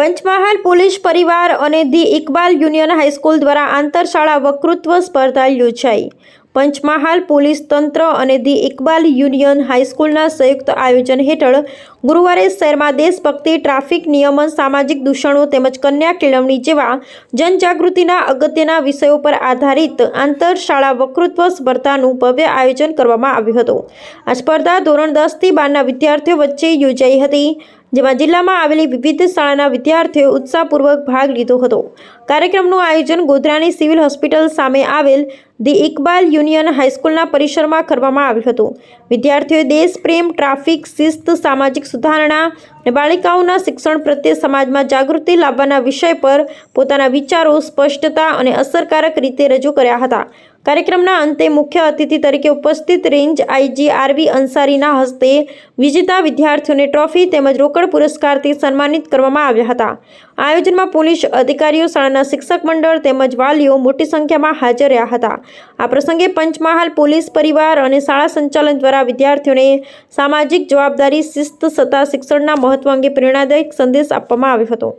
Panchmahal police પરિવાર અને the Iqbal union high school દ્વારા આંતરશાળા વક્તૃત્વ સ્પર્ધા યોજાઈ પંચમહાલ પોલીસ તંત્ર અને ધી ઇકબાલ યુનિયન હાઈસ્કૂલના સંયુક્ત આયોજન હેઠળ ગુરુવારે શહેરમાં દેશભક્તિ ટ્રાફિક નિયમન સામાજિક દૂષણો તેમજ કન્યા કેળવણી જેવા જનજાગૃતિના અગત્યના વિષયો પર આધારિત આંતરશાળા વકૃત્વ સ્પર્ધાનું ભવ્ય આયોજન કરવામાં આવ્યું હતું. આ સ્પર્ધા ધોરણ દસથી બારના વિદ્યાર્થીઓ વચ્ચે યોજાઈ હતી. જેમાં જિલ્લામાં આવેલી વિવિધ શાળાના વિદ્યાર્થીઓએ ઉત્સાહપૂર્વક ભાગ લીધો હતો. કાર્યક્રમનું આયોજન ગોધરાની સિવિલ હોસ્પિટલ સામે આવેલ ધી ઇકબાલ યુનિયન હાઈસ્કૂલના પરિસરમાં કરવામાં આવ્યું હતું. વિદ્યાર્થીઓએ દેશપ્રેમ, ટ્રાફિક, શિસ્ત, સામાજિક સુધારણા અને બાળિકાઓના શિક્ષણ પ્રત્યે સમાજમાં જાગૃતિ લાવવાના વિષય પર પોતાના વિચારો સ્પષ્ટતા અને અસરકારક રીતે રજૂ કર્યા હતા. કાર્યક્રમના અંતે મુખ્ય અતિથિ તરીકે ઉપસ્થિત રેન્જ આઈજી આરવી અંસારીના હસ્તે વિજેતા વિદ્યાર્થીઓને ટ્રોફી તેમજ રોકડ પુરસ્કારથી સન્માનિત કરવામાં આવ્યા હતા. આયોજનમાં પોલીસ અધિકારીઓ, શાળાના શિક્ષક મંડળ તેમજ વાલીઓ મોટી સંખ્યામાં હાજર રહ્યા હતા. આ પ્રસંગે પંચમહાલ પોલીસ પરિવાર અને શાળા સંચાલન દ્વારા વિદ્યાર્થીઓને સામાજિક જવાબદારી, શિસ્ત સત્તા શિક્ષણના મહત્વ અંગે પ્રેરણાદાયક સંદેશ આપવામાં આવ્યો હતો.